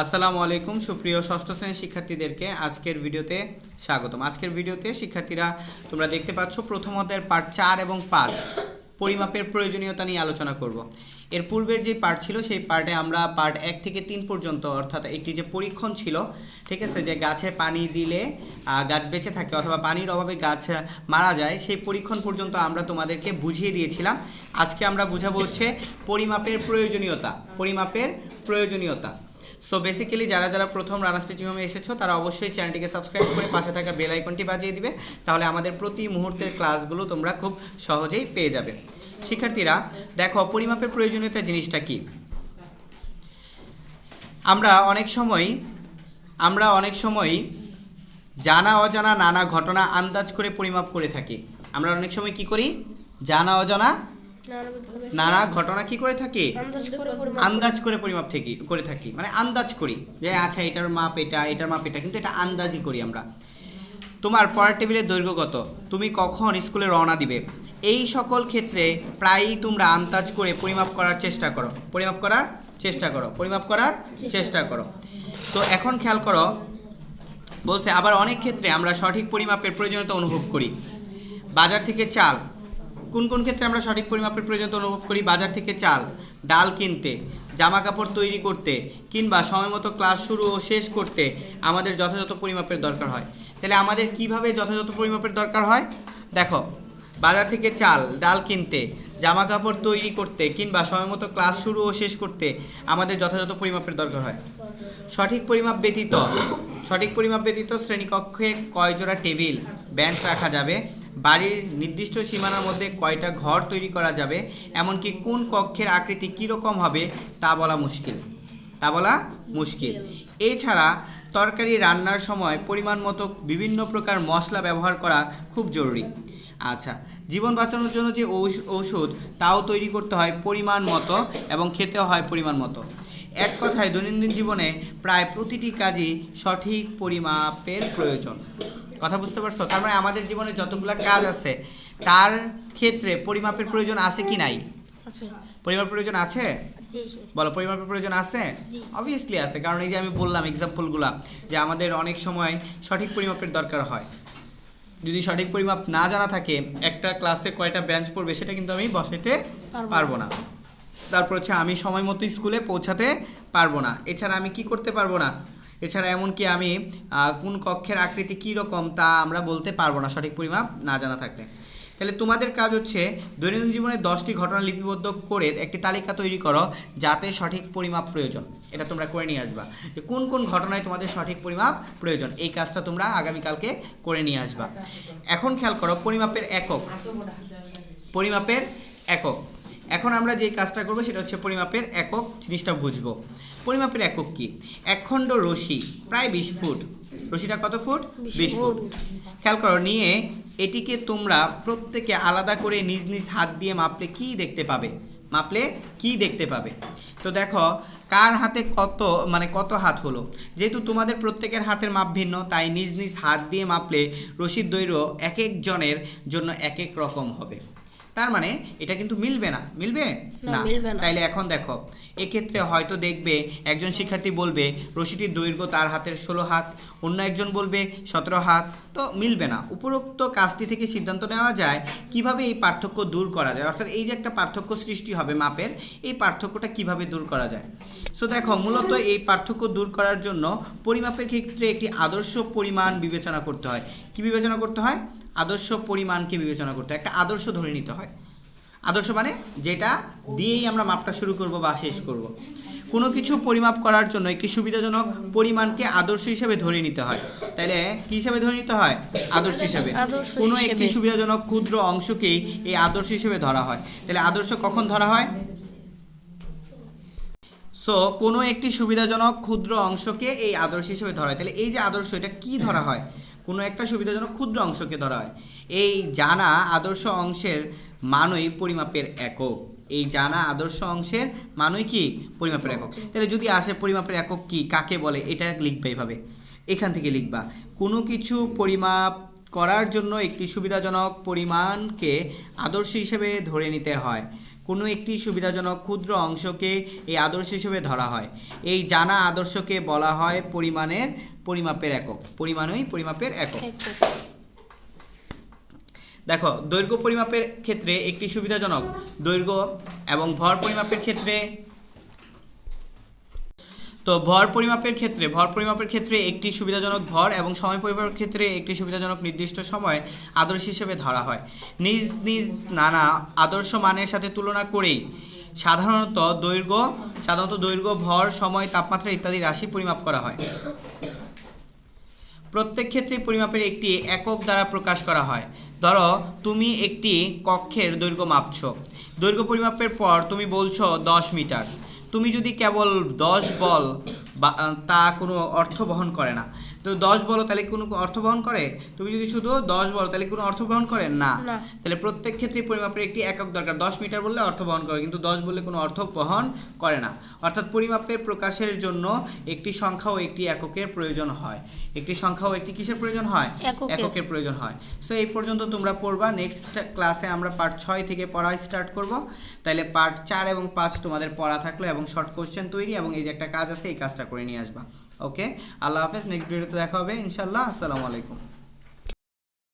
আসসালামু আলাইকুম, সুপ্রিয় ষষ্ঠ শ্রেণির শিক্ষার্থীদেরকে আজকের ভিডিওতে স্বাগতম। আজকের ভিডিওতে শিক্ষার্থীরা তোমরা দেখতে পাচ্ছ প্রথম অধ্যায়ের পার্ট চার এবং পাঁচ। পরিমাপের প্রয়োজনীয়তা নিয়ে আলোচনা করব। এর পূর্বের যে পার্ট ছিল, সেই পার্টে আমরা পার্ট এক থেকে তিন পর্যন্ত, অর্থাৎ একটি যে পরীক্ষণ ছিল, ঠিক আছে, যে গাছে পানি দিলে গাছ বেঁচে থাকে অথবা পানির অভাবে গাছ মারা যায়, সেই পরীক্ষণ পর্যন্ত আমরা তোমাদেরকে বুঝিয়ে দিয়েছিলাম। আজকে আমরা বুঝাবো হচ্ছে পরিমাপের প্রয়োজনীয়তা। পরিমাপের প্রয়োজনীয়তা। সো বেসিক্যালি যারা যারা প্রথম রানা স্টিচিং হোমে এসেছ, তারা অবশ্যই চ্যানেলটিকে সাবস্ক্রাইব করে পাশে থাকা বেল আইকনটি বাজিয়ে দিবে। তাহলে আমাদের প্রতি মুহূর্তের ক্লাসগুলো তোমরা খুব সহজেই পেয়ে যাবে। শিক্ষার্থীরা, দেখো পরিমাপের প্রয়োজনীয়তা জিনিসটা কি? আমরা অনেক সময়, আমরা অনেক সময় জানা অজানা নানা ঘটনা আন্দাজ করে পরিমাপ করে থাকি। আমরা অনেক সময় কি করি? জানা অজানা নানা ঘটনা কি করে থাকি? আন্দাজ করে পরিমাপ থেকে করে থাকি। মানে আন্দাজ করি। যে আচ্ছা এটার মাপ এটা এটার মাপ এটা কিন্তু এটা আন্দাজই করি আমরা। তোমার পড়ার টেবিলের দৈর্ঘ্য কত? তুমি কখন স্কুলে রওনা দিবে? এই সকল ক্ষেত্রে প্রায়ই তোমরা আন্দাজ করে পরিমাপ করার চেষ্টা করো। পরিমাপ করার চেষ্টা করো। পরিমাপ করার চেষ্টা করো। তো এখন খেয়াল করো বলছে আবার অনেক ক্ষেত্রে আমরা সঠিক পরিমাপের প্রয়োজনীয়তা অনুভব করি। বাজার থেকে চাল কোন কোন ক্ষেত্রে আমরা সঠিক পরিমাপের প্রয়োজনীয়তা অনুভব করি? বাজার থেকে চাল, ডাল কিনতে জামা কাপড় তৈরি করতে, কিংবা সময়মতো ক্লাস শুরু ও শেষ করতে আমাদের যথাযথ পরিমাপের দরকার হয়। তাহলে আমাদের কীভাবে যথাযথ পরিমাপের দরকার হয়? দেখো, বাজার থেকে চাল, ডাল কিনতে জামা কাপড় তৈরি করতে, কিংবা সময়মতো ক্লাস শুরু ও শেষ করতে আমাদের যথাযথ পরিমাপের দরকার হয়। সঠিক পরিমাপ ব্যতীত, সঠিক পরিমাপ ব্যতীত শ্রেণীকক্ষে কয় জোড়া টেবিল, বেঞ্চ রাখা যাবে? বাড়ির নির্দিষ্ট সীমানার মধ্যে কয়টা ঘর তৈরি করা যাবে, এমনকি কোন কক্ষের আকৃতি কীরকম হবে তা বলা মুশকিল। তা বলা মুশকিল। এছাড়া তরকারি রান্নার সময় পরিমাণ মতো বিভিন্ন প্রকার মশলা ব্যবহার করা খুব জরুরি। আচ্ছা জীবন বাঁচানোর জন্য যে ঔষ- ঔষধ, তাও তৈরি করতে হয় পরিমাণ মতো এবং খেতেও হয় পরিমাণ মতো। এক কথায় দৈনন্দিন জীবনে প্রায় প্রতিটি কাজই সঠিক পরিমাপের প্রয়োজন। কথা বুঝতে পারছ? তার মানে আমাদের জীবনে যতগুলো কাজ আছে তার ক্ষেত্রে পরিমাপের প্রয়োজন আছে কি নাই? পরিমাপ প্রয়োজন আছে? বলো পরিমাপের প্রয়োজন আছে? অবভিয়াসলি আছে কারণ এই যে আমি বললাম এক্সাম্পলগুলো যে আমাদের অনেক সময় সঠিক পরিমাপের দরকার হয়। যদি সঠিক পরিমাপ না জানা থাকে একটা ক্লাসে কয়টা বেঞ্চ পড়বে সেটা কিন্তু আমি বসাইতে। পারব না। তারপর হচ্ছে আমি সময় মতো স্কুলে পৌঁছাতে পারব না। এছাড়া আমি কি করতে পারব না? এছাড়া এমনকি আমি কোন কক্ষের আকৃতি কী রকম তা আমরা বলতে পারব না, সঠিক পরিমাপ না জানা থাকলে। তাহলে তোমাদের কাজ হচ্ছে দৈনন্দিন জীবনে দশটি ঘটনা লিপিবদ্ধ করে একটি তালিকা তৈরি করো, যাতে সঠিক পরিমাপ প্রয়োজন। এটা তোমরা করে নিয়ে আসবা। যে কোন কোন ঘটনায় তোমাদের সঠিক পরিমাপ প্রয়োজন, এই কাজটা তোমরা আগামীকালকে করে নিয়ে আসবা। এখন খেয়াল করো, পরিমাপের একক। পরিমাপের একক। এখন আমরা যে কাজটা করব সেটা হচ্ছে পরিমাপের একক জিনিসটা বুঝব। পরিমাপের একক কি? একখণ্ড রশি প্রায় বিশ ফুট। রশিটা কত ফুট? বিশ ফুট। খেয়াল করো নিয়ে এটিকে তোমরা প্রত্যেকে আলাদা করে নিজ নিজ হাত দিয়ে মাপলে কি দেখতে পাবে? মাপলে কি দেখতে পাবে? তো দেখো কার হাতে কত মানে কত হাত হলো? যেহেতু তোমাদের প্রত্যেকের হাতের মাপ ভিন্ন তাই নিজ নিজ হাত দিয়ে মাপলে রশির দৈর্ঘ্য এক একজনের জন্য এক এক রকম হবে। তার মানে এটা কিন্তু মিলবে না। মিলবে? না, তাইলে এখন দেখো এক্ষেত্রে হয়তো দেখবে একজন শিক্ষার্থী বলবে রশিটির দৈর্ঘ্য তার হাতের ষোলো হাত। অন্য একজন বলবে সতেরো হাত। তো মিলবে না। উপরোক্ত কাজটি থেকে সিদ্ধান্ত নেওয়া যায় কীভাবে এই পার্থক্য দূর করা যায়? অর্থাৎ এই যে একটা পার্থক্য সৃষ্টি হবে মাপের এই পার্থক্যটা কীভাবে দূর করা যায়? সো দেখো মূলত এই পার্থক্য দূর করার জন্য পরিমাপের ক্ষেত্রে একটি আদর্শ পরিমাণ বিবেচনা করতে হয়। কি বিবেচনা করতে হয়? আদর্শ পরিমাণকে বিবেচনা করতে হয়। একটা আদর্শ ধরে নিতে হয়। আদর্শ মানে যেটা দিয়েই আমরা মাপটা শুরু করব বা শেষ করব। কোনো কিছু পরিমাপ করার জন্য একটি সুবিধাজনক পরিমাণকে আদর্শ হিসেবে ধরে নিতে হয়। তাইলে কি হিসাবে ধরে নিতে হয়? আদর্শ হিসাবে। কোনো একটি সুবিধাজনক ক্ষুদ্র অংশকেই এই আদর্শ হিসেবে ধরা হয়। তাহলে আদর্শ কখন ধরা হয়? সো কোনো একটি সুবিধাজনক ক্ষুদ্র অংশকে এই আদর্শ হিসেবে ধরা হয়। তাহলে এই যে আদর্শ এটা কি ধরা হয়? কোনো একটা সুবিধাজনক ক্ষুদ্র অংশকে ধরা হয়। এই জানা আদর্শ অংশের মানই পরিমাপের একক। এই জানা আদর্শ অংশের মানই কি? পরিমাপের একক। তাহলে যদি আসে পরিমাপের একক কি? কাকে বলে? এটা লিখবে এইভাবে এখান থেকে লিখবা। কোনো কিছু পরিমাপ করার জন্য একটি সুবিধাজনক পরিমাণকে আদর্শ হিসেবে ধরে নিতে হয়। কোনো একটি সুবিধাজনক ক্ষুদ্র অংশকে এই আদর্শ হিসেবে ধরা হয়। এই জানা আদর্শকে বলা হয় পরিমাণের পরিমাপের একক। পরিমাণই পরিমাপের একক। দেখো দৈর্ঘ্য পরিমাপের ক্ষেত্রে একটি সুবিধাজনক। দৈর্ঘ্য এবং ভর পরিমাপের ক্ষেত্রে তো ভর পরিমাপের ক্ষেত্রে ভর পরিমাপের ক্ষেত্রে একটি সুবিধাজনক ভর এবং সময় পরিমাপের ক্ষেত্রে একটি সুবিধাজনক নির্দিষ্ট সময় আদর্শ হিসেবে ধরা হয়। নিজ নিজ নানা আদর্শ মানের সাথে তুলনা করেই সাধারণত দৈর্ঘ্য সাধারণত দৈর্ঘ্য ভর সময় তাপমাত্রা ইত্যাদি রাশি পরিমাপ করা হয়। প্রত্যেক ক্ষেত্রে পরিমাপের একটি একক দ্বারা প্রকাশ করা হয়। ধরো, তুমি একটি কক্ষের দৈর্ঘ্য মাপছ। দৈর্ঘ্য পরিমাপের পর তুমি বলছো দশ মিটার। তুমি যদি কেবল দশ বল বা তা কোনো অর্থ বহন করে না। তো দশ বলো তাহলে কোনো অর্থ বহন করে? তুমি যদি শুধু দশ বলো তাহলে কোনো অর্থ বহন করে? না। তাহলে প্রত্যেক ক্ষেত্রে পরিমাপের একটি একক দরকার। দশ মিটার বললে অর্থ বহন করে কিন্তু দশ বললে কোনো অর্থ বহন করে না। অর্থাৎ পরিমাপের প্রকাশের জন্য একটি সংখ্যা ও একটি এককের প্রয়োজন হয়। একটি সংখ্যা ও একটি কিসের প্রয়োজন হয়? এককের। এককের প্রয়োজন হয়। সো এই পর্যন্ত তোমরা পড়বা। নেক্সট ক্লাসে আমরা পার্ট ছয় থেকে পড়া স্টার্ট করব। তাহলে পার্ট চার এবং পাঁচ তোমাদের পড়া থাকল এবং শর্ট কোশ্চেন তৈরি এবং এই যে একটা কাজ আছে এই কাজটা করে নিয়ে আসবা। ওকে আল্লাহ হাফেজ নেক্সট ভিডিওতে দেখা হবে। ইনশাল্লাহ আসসালামু আলাইকুম।